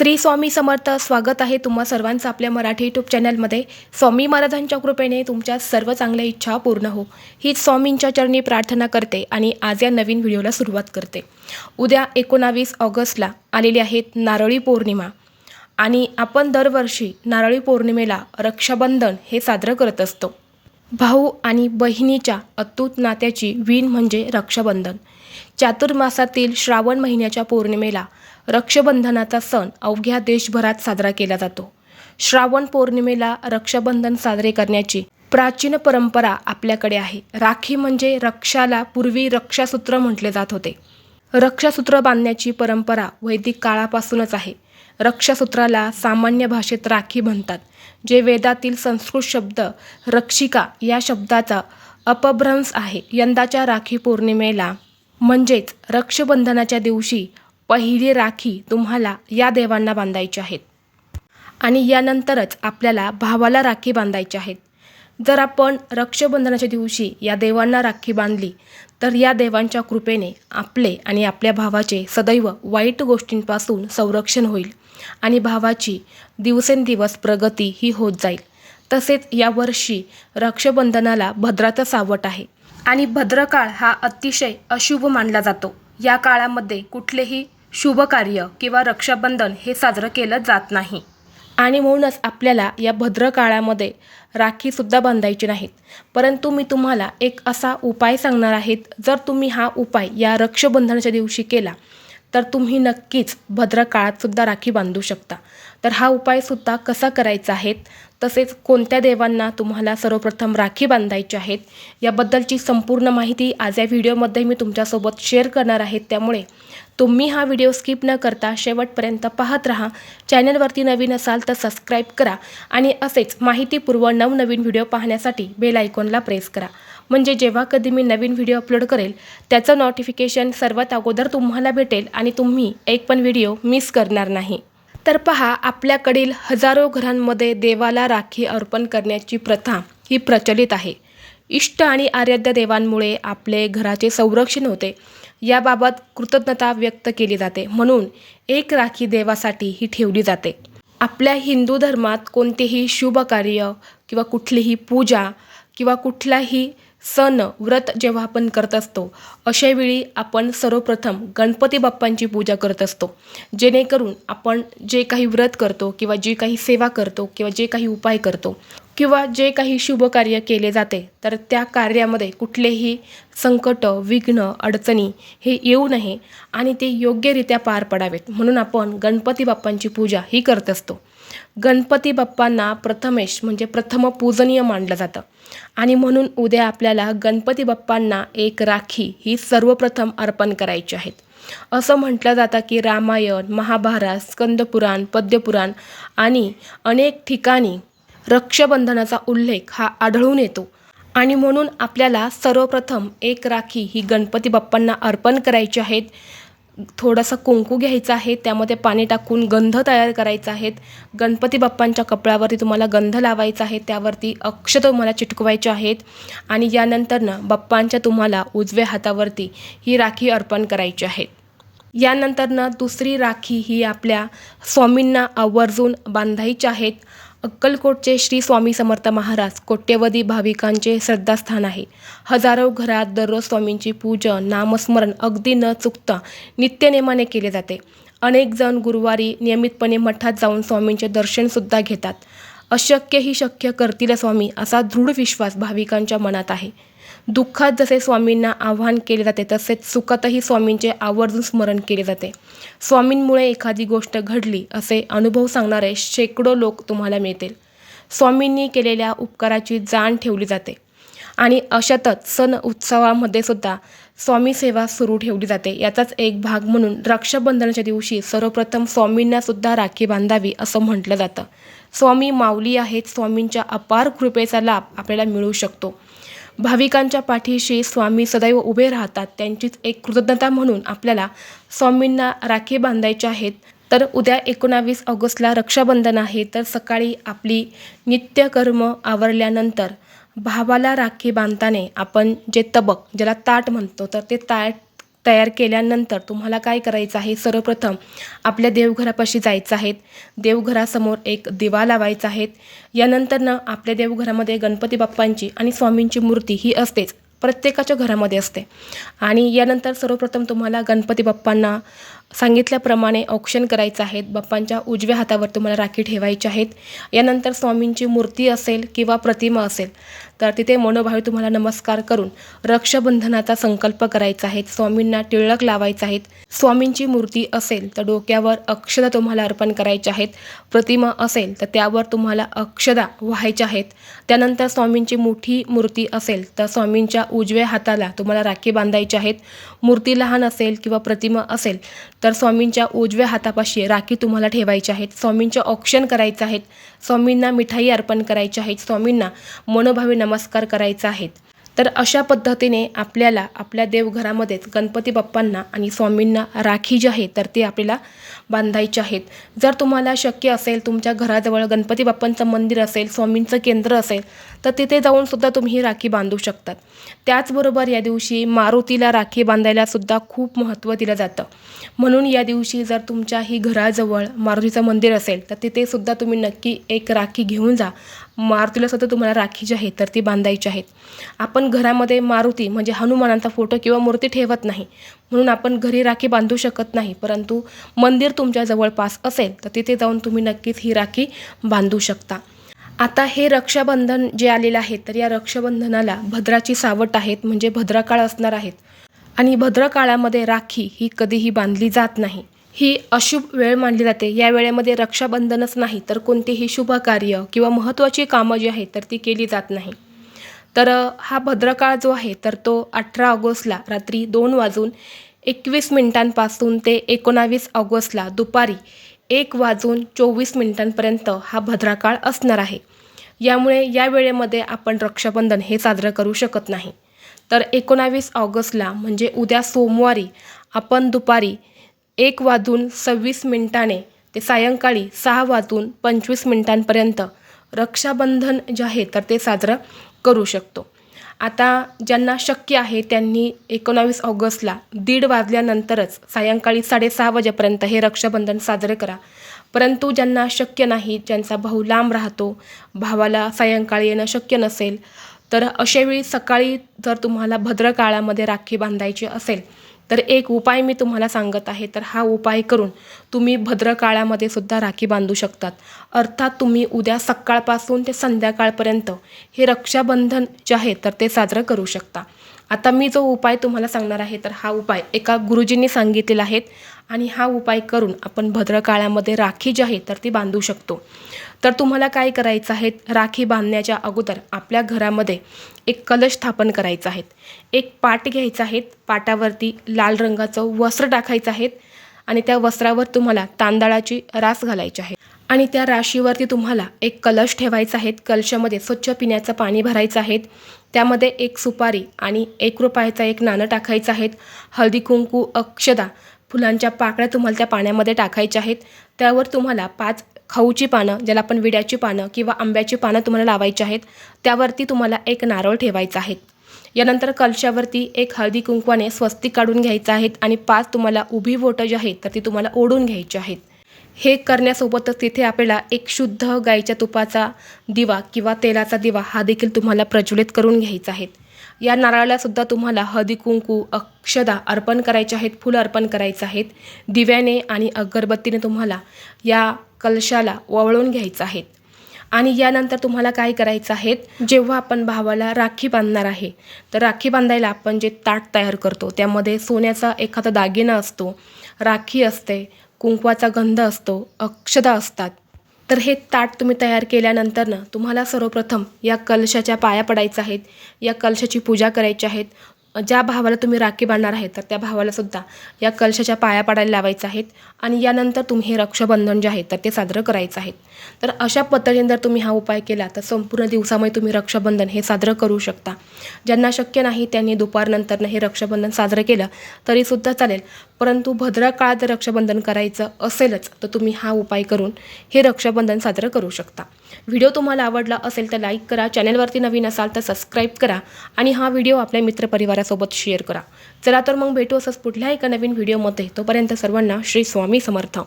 श्री स्वामी समर्थ स्वागत आहे तुम्हा सर्वांचं आपल्या मराठी यूट्यूब चॅनलमध्ये स्वामी महाराजांच्या कृपेने तुमच्या सर्व चांगल्या इच्छा पूर्ण हो. हीच स्वामींच्या चरणी प्रार्थना करते आणि आज या नवीन व्हिडिओला सुरुवात करते. उद्या एकोणावीस ऑगस्टला आलेली आहेत नारळी पौर्णिमा. आणि आपण दरवर्षी नारळी पौर्णिमेला रक्षाबंधन हे साजरं करत असतो. भाऊ आणि बहिणीच्या अतूट नात्याची वीण म्हणजे रक्षाबंधन. चातुर्मासातील श्रावण महिन्याच्या पौर्णिमेला रक्षाबंधनाचा सण अवघ्या देशभरात साजरा केला जातो. श्रावण पौर्णिमेला रक्षाबंधन साजरे करण्याची प्राचीन परंपरा आपल्याकडे आहे. राखी म्हणजे रक्षाला पूर्वी रक्षासूत्र म्हटले जात होते. रक्षासूत्र बांधण्याची परंपरा वैदिक काळापासूनच आहे. रक्षासूत्राला सामान्य भाषेत राखी म्हणतात जे वेदातील संस्कृत शब्द रक्षिका या शब्दाचा अपभ्रंश आहे. यंदाच्या राखी पौर्णिमेला म्हणजेच रक्षाबंधनाच्या दिवशी पहिली राखी तुम्हाला या देवांना बांधायची आहेत. आणि यानंतरच आपल्याला भावाला राखी बांधायची आहेत. जर आपण रक्षाबंधनाच्या दिवशी या देवांना राखी बांधली तर या देवांच्या कृपेने आपले आणि आपल्या भावाचे सदैव वाईट गोष्टींपासून संरक्षण होईल आणि भावाची दिवसेंदिवस प्रगती ही होत जाईल. तसेच यावर्षी रक्षाबंधनाला भद्राचं सावट आहे आणि भद्रकाळ हा अतिशय अशुभ मानला जातो. या काळामध्ये कुठलेही शुभ कार्य किंवा रक्षाबंधन हे साजरं केलं जात नाही. आणि म्हणूनच आपल्याला या भद्र काळामध्ये राखीसुद्धा बांधायची नाहीत. परंतु मी तुम्हाला एक असा उपाय सांगणार आहेत. जर तुम्ही हा उपाय या रक्षाबंधनाच्या दिवशी केला तर तुम्ही नक्कीच भद्र काळातसुद्धा राखी बांधू शकता. तर हा उपायसुद्धा कसा करायचा आहे? तसेच कोणत्या देवांना तुम्हाला सर्वप्रथम राखी बांधायची आहेत याबद्दलची संपूर्ण माहिती आज या व्हिडिओमध्ये मी तुमच्यासोबत शेअर करणार आहे. त्यामुळे तुम्ही हा व्हिडिओ स्किप न करता शेवटपर्यंत पाहत राहा. चॅनलवरती नवीन असाल तर सबस्क्राईब करा आणि असेच माहितीपूर्व नवनवीन व्हिडिओ पाहण्यासाठी बेल आयकॉनला प्रेस करा. म्हणजे जेव्हा कधी मी नवीन व्हिडिओ अपलोड करेल त्याचं नोटिफिकेशन सर्वात अगोदर तुम्हाला भेटेल आणि तुम्ही एक पण व्हिडिओ मिस करणार नाही. तर पहा आपल्याकडील हजारो घरांमध्ये देवाला राखी अर्पण करण्याची प्रथा ही प्रचलित आहे. इष्ट आणि आराध्य देवांमुळे आपले घराचे संरक्षण होते. याबाबत कृतज्ञता व्यक्त केली जाते. म्हणून एक राखी देवासाठी ही ठेवली जाते. आपल्या हिंदू धर्मात कोणतेही शुभ कार्य किंवा कुठलीही पूजा किंवा कुठलाही सण व्रत जेव्हा आपण करत असतो अशावेळी आपण सर्वप्रथम गणपती बाप्पांची पूजा करत असतो. जेणेकरून आपण जे काही व्रत करतो किंवा जी काही सेवा करतो किंवा जे काही उपाय करतो किंवा जे काही शुभ कार्य केले जाते तर त्या कार्यामध्ये कुठलेही संकट विघ्न अडचणी हे येऊ नये आणि ते योग्यरित्या पार पडावेत. म्हणून आपण गणपती बाप्पांची पूजा ही करत असतो. गणपती बाप्पांना प्रथमेश म्हणजे प्रथम पूजनीय मानलं जातं. आणि म्हणून उद्या आपल्याला गणपती बाप्पांना एक राखी ही सर्वप्रथम अर्पण करायची आहेत. असं म्हटलं जातं की रामायण महाभारत स्कंदपुराण पद्यपुराण आणि अनेक ठिकाणी रक्षाबंधनाचा उल्लेख हा आढळून येतो. आणि म्हणून आपल्याला सर्वप्रथम एक राखी ही गणपती बाप्पांना अर्पण करायची आहेत. थोडंसं कुंकू घ्यायचं आहे त्यामध्ये पाणी टाकून गंध तयार करायचा आहेत गणपती बाप्पांच्या कपड्यावरती तुम्हाला गंध लावायचा आहे त्यावरती अक्षत तुम्हाला चिटकवायचे आहेत. आणि यानंतरनं बाप्पांच्या तुम्हाला उजव्या हातावरती ही राखी अर्पण करायची आहे. यानंतरनं दुसरी राखी ही आपल्या स्वामींना आवर्जून बांधायची आहेत. अक्कलकोटचे श्री स्वामी समर्थ महाराज कोट्यवधी भाविकांचे श्रद्धास्थान आहे. हजारो घरात दररोज स्वामींची पूजन नामस्मरण अगदी न चुकता नित्यनेमाने केले जाते. अनेक जण गुरुवारी नियमितपणे मठात जाऊन स्वामींचे दर्शनसुद्धा घेतात. अशक्य ही शक्य करतील स्वामी असा दृढ विश्वास भाविकांच्या मनात आहे. दुःखात जसे स्वामींना आव्हान केले जाते तसेच सुखातही स्वामींचे आवर्जून स्मरण केले जाते. स्वामींमुळे एखादी गोष्ट घडली असे अनुभव सांगणारे शेकडो लोक तुम्हाला मिळतील. स्वामींनी केलेल्या उपकाराची जाण ठेवली जाते. आणि अशातच सण उत्सवामध्ये सुद्धा स्वामी सेवा सुरू ठेवली जाते. याचाच एक भाग म्हणून रक्षाबंधनाच्या दिवशी सर्वप्रथम स्वामींना सुद्धा राखी बांधावी असं म्हटलं जातं. स्वामी माऊली आहेत स्वामींच्या अपार कृपेचा लाभ आपल्याला मिळू शकतो. भाविकांच्या पाठीशी स्वामी सदैव उभे राहतात त्यांचीच एक कृतज्ञता म्हणून आपल्याला स्वामींना राखी बांधायच्या आहेत. तर उद्या एकोणावीस ऑगस्टला रक्षाबंधन आहे तर सकाळी आपली नित्यकर्म आवरल्यानंतर भावाला राखी बांधताना आपण जे तबक ज्याला ताट म्हणतो तर ते ताट तयार केल्यानंतर तुम्हाला काय करायचं आहे? सर्वप्रथम आपल्या देवघरापाशी जायचं आहेत देवघरासमोर एक दिवा लावायचा आहेत यानंतरनं आपल्या देवघरामध्ये गणपती बाप्पांची आणि स्वामींची मूर्ती ही असतेच. प्रत्येकाच्या घरामध्ये असते. आणि यानंतर सर्वप्रथम तुम्हाला गणपती बाप्पांना सांगितल्याप्रमाणे औक्षण करायचं आहेत बाप्पांच्या उजव्या हातावर तुम्हाला राखी ठेवायची आहेत. यानंतर स्वामींची मूर्ती असेल किंवा प्रतिमा असेल तर तिथे मनोभावे तुम्हाला नमस्कार करून रक्षाबंधनाचा संकल्प करायचा आहे. स्वामींना टिळक लावायचं आहेत स्वामींची मूर्ती असेल तर डोक्यावर अक्षदा तुम्हाला अर्पण करायच्या आहेत. प्रतिमा असेल तर त्यावर तुम्हाला अक्षदा व्हायच्या आहेत. त्यानंतर स्वामींची मोठी मूर्ती असेल तर स्वामींच्या उजव्या हाताला तुम्हाला राखी बांधायची आहेत. मूर्ती लहान असेल किंवा प्रतिमा असेल तर स्वामींच्या उजव्या हातापाशी राखी तुम्हाला ठेवायच्या आहेत. स्वामींचे औक्षण करायचं आहेत. स्वामींना मिठाई अर्पण करायची आहेत. स्वामींना मनोभावे नमस्कार करायचा आहेत. तर अशा पद्धतीने आपल्याला आपल्या देवघरामध्येच गणपती बाप्पांना आणि स्वामींना राखी जी आहे तर ती आपल्याला बांधायचे आहेत. जर तुम्हाला शक्य असेल तुमच्या घराजवळ गणपती बाप्पांचं मंदिर असेल स्वामींचं केंद्र असेल तर तिथे जाऊनसुद्धा तुम्ही ही राखी बांधू शकतात. त्याचबरोबर या दिवशी मारुतीला राखी बांधायलासुद्धा खूप महत्त्व दिलं जातं. म्हणून या दिवशी जर तुमच्या ही घराजवळ मारुतीचं मंदिर असेल तर तिथेसुद्धा तुम्ही नक्की एक राखी घेऊन जा. मारुतीला सुद्धा तुम्हाला राखी जी आहे तर ती बांधायची आहेत आपण घरामध्ये मारुती म्हणजे हनुमानांचा फोटो किंवा मूर्ती ठेवत नाही. म्हणून आपण घरी राखी बांधू शकत नाही परंतु मंदिर तुमच्या जवळपास असेल तर तिथे जाऊन तुम्ही नक्कीच ही राखी बांधू शकता. आता हे रक्षाबंधन जे आलेलं आहे तर या रक्षाबंधनाला भद्राची सावट आहेत म्हणजे भद्रकाळ असणार आहेत. आणि भद्रकाळामध्ये राखी ही कधीही बांधली जात नाही. ही अशुभ वेळ मानली जाते. या वेळेमध्ये रक्षाबंधनच नाही तर कोणतेही शुभ कार्य किंवा महत्त्वाची कामं जी आहेत तर ती केली जात नाही. तर हा भद्रकाळ जो आहे तर तो अठरा ऑगस्टला रात्री दोन वाजून एकवीस मिनिटांपासून ते एकोणावीस ऑगस्टला दुपारी एक वाजून चोवीस मिनिटांपर्यंत हा भद्रकाळ असणार आहे. यामुळे या वेळेमध्ये आपण रक्षाबंधन हे साजरं करू शकत नाही. तर एकोणावीस ऑगस्टला म्हणजे उद्या सोमवारी आपण दुपारी एक वाजून सव्वीस मिनिटाने ते सायंकाळी सहा वाजून पंचवीस मिनिटांपर्यंत रक्षाबंधन जे आहे तर ते साजरं करू शकतो. आता ज्यांना शक्य आहे त्यांनी एकोणावीस ऑगस्टला दीड वाजल्यानंतरच सायंकाळी साडेसहा वाजेपर्यंत हे रक्षाबंधन साजरे करा. परंतु ज्यांना शक्य नाही ज्यांचा भाऊ लांब राहतो भावाला सायंकाळी येणं शक्य नसेल तर अशावेळी सकाळी जर तुम्हाला भद्रकाळामध्ये राखी बांधायची असेल तर एक उपाय मी तुम्हाला सांगत आहे तर हा उपाय करून तुम्ही भद्रकाळामध्ये सुद्धा राखी बांधू शकतात. अर्थात तुम्ही उद्या सकाळपासून ते संध्याकाळपर्यंत हे रक्षाबंधन जे आहे तर ते साजरं करू शकता. आता मी जो उपाय तुम्हाला सांगणार आहे तर हा उपाय एका गुरुजींनी सांगितलेला आहे आणि हा उपाय करून आपण भद्रकाळामध्ये राखी जी आहे तर ती बांधू शकतो. तर तुम्हाला काय करायचं आहे? राखी बांधण्याच्या अगोदर आपल्या घरामध्ये एक कलश स्थापन करायचा आहे. एक पाट घ्यायचा आहे. पाटावरती लाल रंगाचं वस्त्र टाकायचं आहे. आणि त्या वस्त्रावर तुम्हाला तांदळाची रास घालायची आहे. आणि त्या राशीवरती तुम्हाला एक कलश ठेवायचा आहे. कलशामध्ये स्वच्छ पिण्याचं पाणी भरायचं आहे. त्यामध्ये एक सुपारी आणि एक रुपयाचा एक नाणं टाकायचं आहेत हळदी कुंकू अक्षदा फुलांच्या पाकळ्या तुम्हाला त्या पाण्यामध्ये टाकायच्या आहेत. त्यावर तुम्हाला पाच खाऊची पानं ज्याला आपण विड्याची पानं किंवा आंब्याची पानं तुम्हाला लावायची आहेत. त्यावरती तुम्हाला एक नारळ ठेवायचा आहे. यानंतर कलशावरती एक हळदी कुंकवाने स्वस्तिक काढून घ्यायचं आहेत आणि पाच तुम्हाला उभी बोटं जी आहेत तर ती तुम्हाला ओढून घ्यायची आहेत. हे करण्यासोबतच तिथे आपल्याला एक शुद्ध गाईच्या तुपाचा दिवा किंवा तेलाचा दिवा हा देखील तुम्हाला प्रज्वलित करून घ्यायचा आहे. या नारळालासुद्धा तुम्हाला हळदी कुंकू अक्षदा अर्पण करायचे आहेत फुलं अर्पण करायचं आहेत. दिव्याने आणि अगरबत्तीने तुम्हाला या कलशाला वळवून घ्यायचं आहेत आणि यानंतर तुम्हाला काय करायचं आहे? जेव्हा आपण भावाला राखी बांधणार आहे तर राखी बांधायला आपण जे ताट तयार करतो त्यामध्ये सोन्याचा एखादा दागिना असतो राखी असते कुंकवाचा गंध असतो अक्षदा असतात. तर हे ताट तुम्ही तयार केल्यानंतर ना तुम्हाला सर्वप्रथम या कलशाच्या पाया पडायचं आहेत या कलशाची पूजा करायची आहेत ज्या भावाला तुम्ही राखी बांधणार आहे तर त्या भावाला सुद्धा या कलशाच्या पाया पाडायला लावायचं आहेत आणि यानंतर तुम्ही हे रक्षाबंधन जे आहे तर ते साजरं करायचं आहे. तर अशा पद्धतीने जर तुम्ही हा उपाय केला तर संपूर्ण दिवसामध्ये तुम्ही रक्षाबंधन हे साजरं करू शकता. ज्यांना शक्य नाही त्यांनी दुपारनंतरनं हे रक्षाबंधन साजरं केलं तरीसुद्धा चालेल. परंतु भद्रा काळात जर रक्षाबंधन करायचं असेलच तर तुम्ही हा उपाय करून हे रक्षाबंधन साजरं करू शकता. व्हिडिओ तुम्हाला आवडला असेल तर लाईक करा चॅनलवरती नवीन असाल तर सबस्क्राईब करा आणि हा व्हिडिओ आपल्या मित्रपरिवारासोबत शेअर करा. चला तर मग भेटू असंच पुढल्या एका नवीन व्हिडिओमध्ये. तोपर्यंत सर्वांना श्री स्वामी समर्थ.